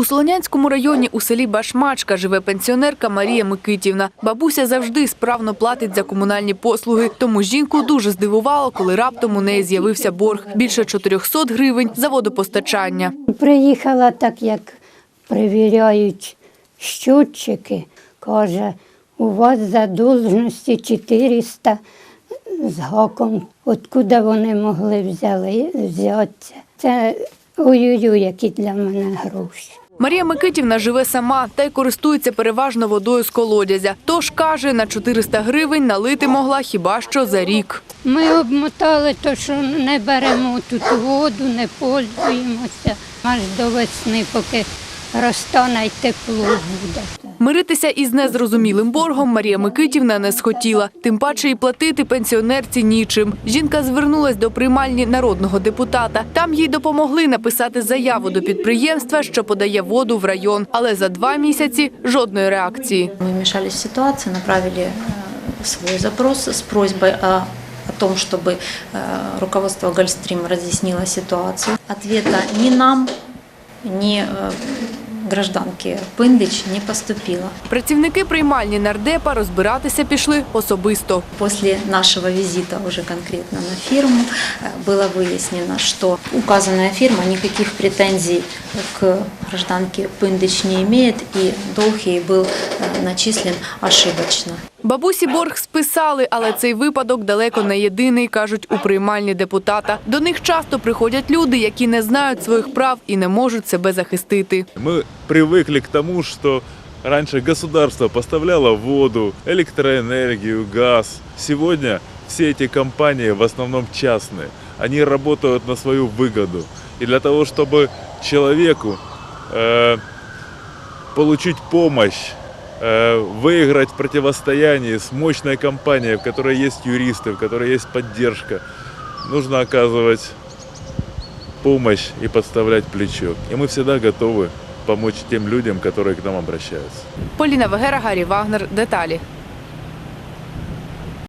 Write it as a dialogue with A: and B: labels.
A: У Солонянському районі у селі Башмачка живе пенсіонерка Марія Микитівна. Бабуся завжди справно платить за комунальні послуги. Тому жінку дуже здивувало, коли раптом у неї з'явився борг більше 400 гривень за водопостачання.
B: Приїхала так, як перевіряють щотчики. Каже, у вас задовженості 400 з гаком. Откуда вони могли взяли, взятися? Це ой-ой-ой, які для мене гроші.
A: Марія Микитівна живе сама та й користується переважно водою з колодязя. Тож каже, на 400 гривень налити могла хіба що за рік.
B: Ми обмотали те, що не беремо тут воду, не пользуємося аж до весни, поки розтане й тепло буде.
A: Миритися із незрозумілим боргом Марія Микитівна не схотіла. Тим паче і платити пенсіонерці нічим. Жінка звернулась до приймальні народного депутата. Там їй допомогли написати заяву до підприємства, що подає воду в район. Але за два місяці жодної реакції.
C: Мы вмешались в ситуацию, направили э, свой запрос с просьбой о, о том, чтобы э, руководство Гольстрим разъяснило ситуацию. Ответа ни нам, ни э, гражданке Пындыч не поступило.
A: Працівники приймальні нардепа розбиратися пішли особисто.
C: После нашего визита уже конкретно на фирму э, было выяснено, что указанная фирма никаких претензий к гражданке Пындыч не имеет и долг ей был э, начислен ошибочно.
A: Бабусі борг списали, але цей випадок далеко не єдиний, кажуть у приймальні депутата. До них часто приходять люди, які не знають своїх прав і не можуть себе захистити.
D: Мы привыкли к тому, что раньше государство поставляло воду, электроэнергию, газ. Сегодня все эти компании в основном частные. Они работают на свою выгоду. И для того, чтобы человеку э, получить помощь, э, выиграть в противостоянии с мощной компанией, в которой есть юристы, в которой есть поддержка, нужно оказывать помощь и подставлять плечо. И мы всегда готовы помочь тем людям, которые к нам обращаются.
A: Поліна Вегера, Гаррі Вагнер. Деталі.